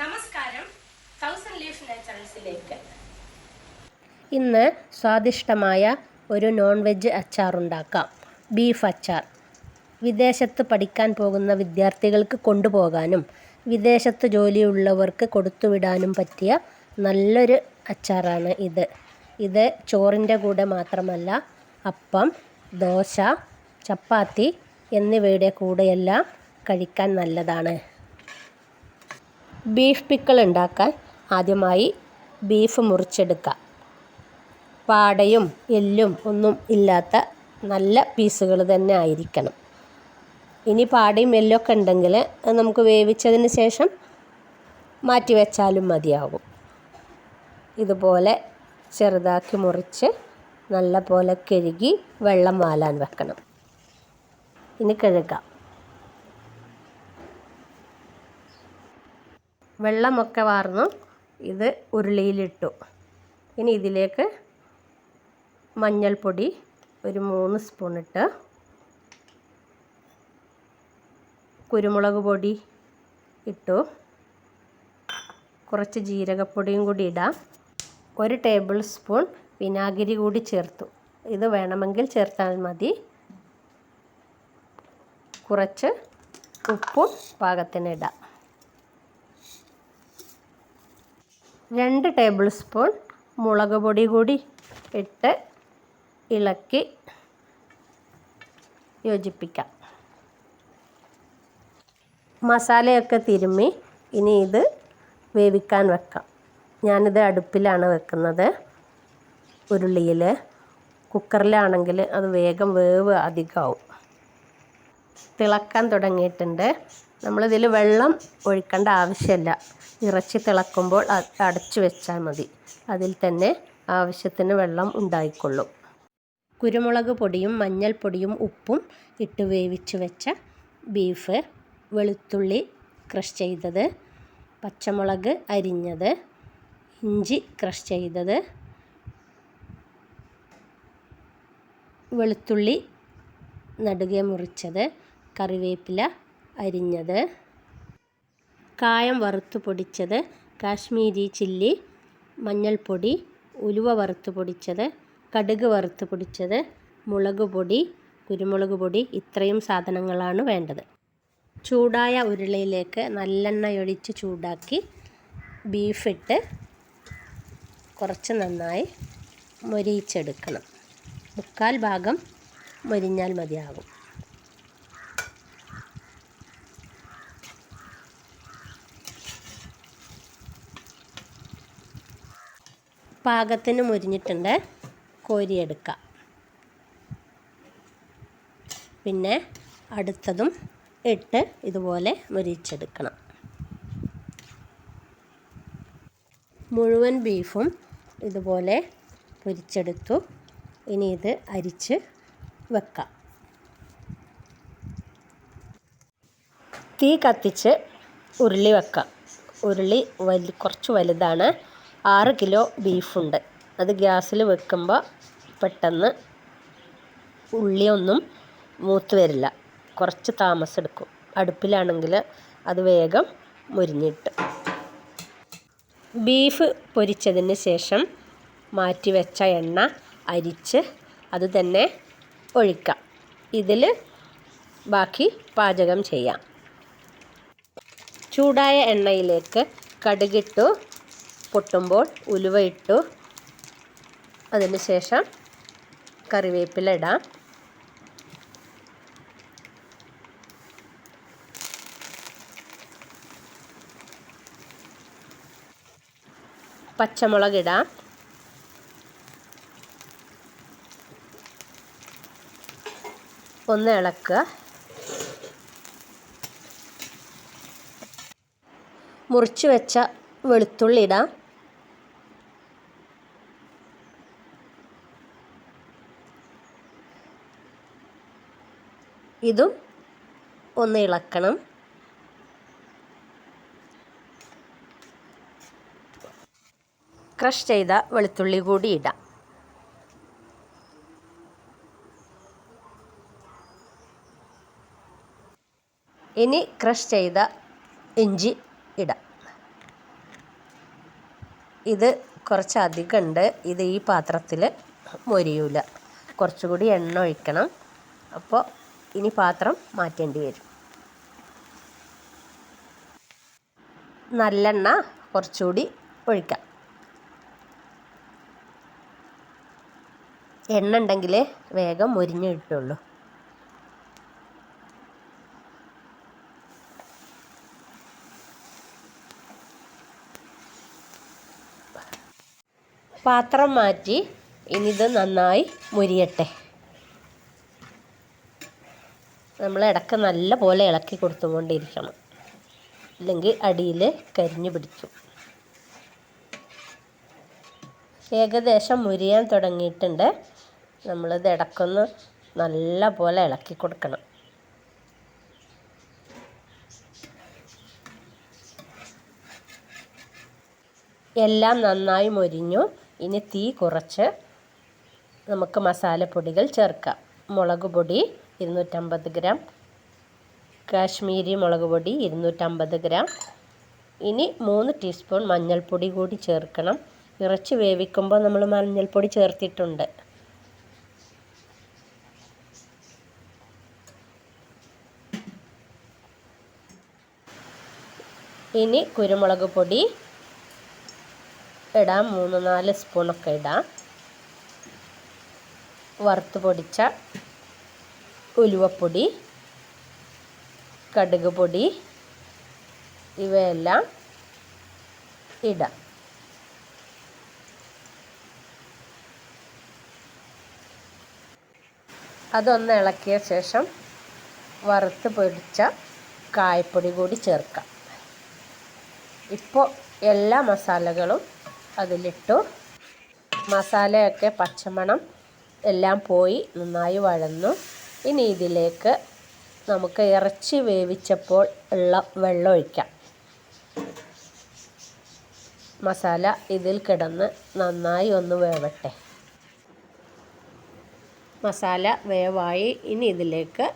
നമസ്കാരം. Thousand leaf നാച്ചുറൽസിലേക്ക് ഇന്ന് സ്വാദിഷ്ടമായ ഒരു നോൺ വെജ് അച്ചാർ ഉണ്ടാക്കാം ബീഫ് അച്ചാർ. വിദേശത്ത് പഠിക്കാൻ പോകുന്ന വിദ്യാർത്ഥികൾക്ക് കൊണ്ടുപോകാനും വിദേശത്ത് ജോലിയുള്ളവർക്ക് കൊടുത്തുവിടാനും പറ്റിയ നല്ലൊരു അച്ചാറാണ് ഇത്. ഇത് ചോറിന്റെ കൂടെ മാത്രമല്ല അപ്പം ദോശ ചപ്പാത്തി എന്നിവയുടെ കൂടെയെല്ലാം കഴിക്കാൻ നല്ലതാണ്. ബീഫ് പിക്കിൾ ഉണ്ടാക്കാൻ ആദ്യമായി ബീഫ് മുറിച്ചെടുക്കുക. പാടയും എല്ലും ഒന്നും ഇല്ലാത്ത നല്ല പീസുകൾ തന്നെ ആയിരിക്കണം. ഇനി പാടയും എല്ലൊക്കെ ഉണ്ടെങ്കിൽ നമുക്ക് വേവിച്ചതിന് ശേഷം മാറ്റി വെച്ചാലും മതിയാകും. ഇതുപോലെ ചെറുതാക്കി മുറിച്ച് നല്ല പോലെ കഴുകി വെള്ളം വാലാൻ വെക്കണം. ഇനി കഴുകാം. വെള്ളമൊക്കെ വാർന്നു. ഇത് ഉരുളിയിലിട്ടു. ഇനി ഇതിലേക്ക് മഞ്ഞൾപ്പൊടി ഒരു മൂന്ന് സ്പൂൺ ഇട്ട് കുരുമുളക് പൊടി ഇട്ടു. കുറച്ച് ജീരകപ്പൊടിയും കൂടി ഇടാം. ഒരു ടേബിൾ സ്പൂൺ വിനാഗിരി കൂടി ചേർത്തു. ഇത് വേണമെങ്കിൽ ചേർത്താൽ മതി. കുറച്ച് ഉപ്പും പാകത്തിന് ഇടാം. രണ്ട് ടേബിൾ സ്പൂൺ മുളക് പൊടി കൂടി ഇട്ട് ഇളക്കി യോജിപ്പിക്കാം. മസാലയൊക്കെ തിരുമ്മി ഇനി ഇത് വേവിക്കാൻ വെക്കാം. ഞാനിത് അടുപ്പിലാണ് വെക്കുന്നത്. ഉരുളിയിൽ കുക്കറിലാണെങ്കിൽ അത് വേഗം വേവ് അധികമാവും തിളക്കാൻ തുടങ്ങിയിട്ടുണ്ട്. നമ്മളിതിൽ വെള്ളം ഒഴിക്കേണ്ട ആവശ്യമില്ല. ഇറച്ചി തിളക്കുമ്പോൾ അടച്ചു വെച്ചാൽ മതി. അതിൽ തന്നെ ആവശ്യത്തിന് വെള്ളം ഉണ്ടായിക്കൊള്ളും. കുരുമുളക് പൊടിയും മഞ്ഞൾപ്പൊടിയും ഉപ്പും ഇട്ട് വേവിച്ച് വെച്ച ബീഫ് വെളുത്തുള്ളി ക്രഷ് ചെയ്തത്. പച്ചമുളക് അരിഞ്ഞത്. ഇഞ്ചി ക്രഷ് ചെയ്തത്. വെളുത്തുള്ളി നടുകെ മുറിച്ചത്. കറിവേപ്പില അരിഞ്ഞത്. കായം വറുത്ത് പൊടിച്ചത് കാശ്മീരി ചില്ലി മഞ്ഞൾപ്പൊടി ഉലുവ വറുത്ത് പൊടിച്ചത് കടുക് വറുത്ത് പൊടിച്ചത് മുളക് പൊടി കുരുമുളക് പൊടി ഇത്രയും സാധനങ്ങളാണ് വേണ്ടത്. ചൂടായ ഉരുളയിലേക്ക് നല്ലെണ്ണയൊഴിച്ച് ചൂടാക്കി ബീഫിട്ട് കുറച്ച് നന്നായി മൊരിയിച്ചെടുക്കണം. മുക്കാൽ ഭാഗം മൊരിഞ്ഞാൽ മതിയാകും. പാകത്തിന് മുരിഞ്ഞിട്ടുണ്ട് കോരിയെടുക്കാം. പിന്നെ അടുത്തതും ഇട്ട് ഇതുപോലെ മുരിച്ചെടുക്കണം. മുഴുവൻ ബീഫും ഇതുപോലെ പൊരിച്ചെടുത്തു. ഇനി ഇത് അരിച്ച് വെക്കാം. തീ കത്തിച്ച് ഉരുളി വെക്കാം. ഉരുളി വലി കുറച്ച് വലുതാണ്. ആറ് കിലോ ബീഫുണ്ട്. അത് ഗ്യാസിൽ വെക്കുമ്പോൾ പെട്ടെന്ന് ഉള്ളിയൊന്നും മൂത്ത് വരില്ല. കുറച്ച് താമസം എടുക്കും അടുപ്പിലാണെങ്കിൽ അത് വേഗം മുരിഞ്ഞിട്ട്. ബീഫ് പൊരിച്ചതിന് ശേഷം മാറ്റി വെച്ച എണ്ണ അരിച്ച് അത് തന്നെ ഒഴിക്കാം. ഇതിൽ ബാക്കി പാചകം ചെയ്യാം. ചൂടായ എണ്ണയിലേക്ക് കടുകിട്ടു പൊട്ടുമ്പോൾ ഉലുവ ഇട്ടു. അതിന് ശേഷം കറിവേപ്പില ഇടാം. പച്ചമുളക് ഇടാം. ഒന്ന് ഇളക്കുക. മുറിച്ച് വെച്ച വെളുത്തുള്ളി ഇടാം. ഇതും ഒന്ന് ഇളക്കണം. ക്രഷ് ചെയ്ത വെളുത്തുള്ളി കൂടി ഇടാം. ഇനി ക്രഷ് ചെയ്ത ഇഞ്ചി ഇടാം. ഇത് കുറച്ചധികം ഉണ്ട്. ഇത് ഈ പാത്രത്തിൽ മൊരിയൂല. കുറച്ചുകൂടി എണ്ണ ഒഴിക്കണം. അപ്പോൾ ഇനി പാത്രം മാറ്റേണ്ടി വരും. നല്ലെണ്ണ കുറച്ചുകൂടി ഒഴിക്കാം. എണ്ണ ഉണ്ടെങ്കിലേ വേഗം മുരിഞ്ഞ് കിട്ടുള്ളൂ. പാത്രം മാറ്റി ഇനിയിത് നന്നായി മുരിയട്ടെ. നമ്മൾ ഇടയ്ക്ക് നല്ല പോലെ ഇളക്കി കൊടുത്തുകൊണ്ടിരിക്കണം. ഇല്ലെങ്കിൽ അടിയിൽ കരിഞ്ഞു പിടിക്കും. ഏകദേശം മുരിയാൻ തുടങ്ങിയിട്ടുണ്ട്. നമ്മളിത് ഇടയ്ക്കൊന്ന് നല്ല പോലെ ഇളക്കി കൊടുക്കണം. എല്ലാം നന്നായി മൊരിഞ്ഞു. ഇനി തീ കുറച്ച് നമുക്ക് മസാലപ്പൊടികൾ ചേർക്കാം. മുളക് പൊടി ഇരുന്നൂറ്റമ്പത് ഗ്രാം. കാശ്മീരി മുളക് പൊടി ഇരുന്നൂറ്റമ്പത് ഗ്രാം. ഇനി മൂന്ന് ടീസ്പൂൺ മഞ്ഞൾപ്പൊടി കൂടി ചേർക്കണം. ഇറച്ചി വേവിക്കുമ്പോൾ നമ്മൾ മഞ്ഞൾപ്പൊടി ചേർത്തിട്ടുണ്ട്. ഇനി കുരുമുളക് പൊടി ഇടാം. മൂന്ന് നാല് സ്പൂണൊക്കെ ഇടാം. വറുത്ത് പൊടിച്ച ഉലുവപ്പൊടി കടുക് പൊടി ഇവയെല്ലാം ഇടാം. അതൊന്ന് ഇളക്കിയ ശേഷം വറുത്ത് പൊടിച്ച കായപ്പൊടി കൂടി ചേർക്കാം. ഇപ്പോൾ എല്ലാ മസാലകളും അതിലിട്ടു. മസാലയൊക്കെ പച്ചമണം എല്ലാം പോയി നന്നായി വഴന്നു. ഇനി ഇതിലേക്ക് നമുക്ക് ഇറച്ചി വേവിച്ചപ്പോൾ ഉള്ള വെള്ളം ഒഴിക്കാം. മസാല ഇതിൽ കിടന്ന് നന്നായി ഒന്ന് വേവട്ടെ. മസാല വേവായി. ഇനി ഇതിലേക്ക്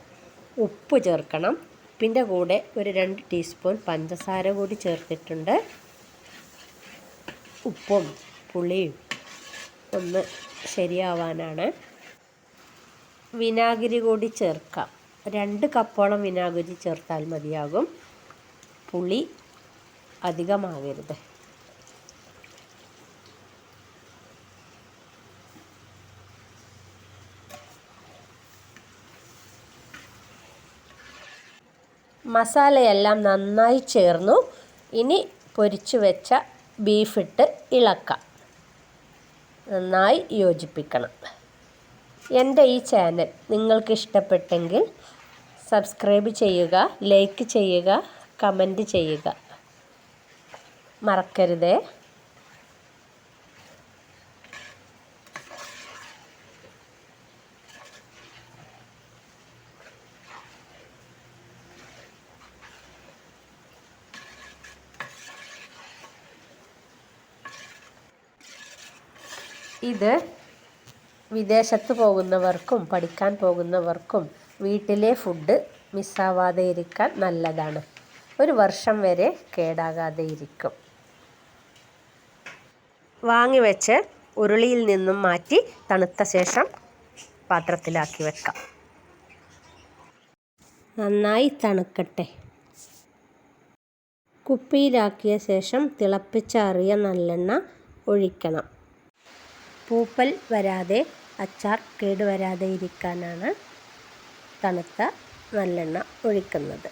ഉപ്പ് ചേർക്കണം. ഉപ്പിന്റെ കൂടെ ഒരു രണ്ട് ടീസ്പൂൺ പഞ്ചസാര കൂടി ചേർത്തിട്ടുണ്ട്. ഉപ്പും പുളിയും ഒന്ന് ശരിയാവാനാണ്. വിനാഗിരി കൂടി ചേർക്കാം. രണ്ട് കപ്പോളം വിനാഗിരി ചേർത്താൽ മതിയാകും. പുളി അധികമാകരുത്. മസാലയെല്ലാം നന്നായി ചേർന്നു. ഇനി പൊരിച്ചു വെച്ച ബീഫിട്ട് ഇളക്കാം. നന്നായി യോജിപ്പിക്കണം. എന്റെ ഈ ചാനൽ നിങ്ങൾക്ക് ഇഷ്ടപ്പെട്ടെങ്കിൽ സബ്സ്ക്രൈബ് ചെയ്യുക ലൈക്ക് ചെയ്യുക കമന്റ് ചെയ്യുക. മറക്കരുതേ. ഇത് വിദേശത്ത് പോകുന്നവർക്കും പഠിക്കാൻ പോകുന്നവർക്കും വീട്ടിലെ ഫുഡ് മിസ്സാവാതെ ഇരിക്കാൻ നല്ലതാണ്. ഒരു വർഷം വരെ കേടാകാതെ ഇരിക്കും വാങ്ങിവെച്ച് ഉരുളിയിൽ നിന്നും മാറ്റി തണുത്ത ശേഷം പാത്രത്തിലാക്കി വെക്കാം. നന്നായി തണുക്കട്ടെ. കുപ്പിയിലാക്കിയ ശേഷം തിളപ്പിച്ചാറിയ നല്ലെണ്ണ ഒഴിക്കണം. പൂപ്പൽ വരാതെ അച്ചാർ കേടുവരാതെ ഇരിക്കാനാണ് തണുത്ത നല്ലെണ്ണ ഒഴിക്കുന്നത്.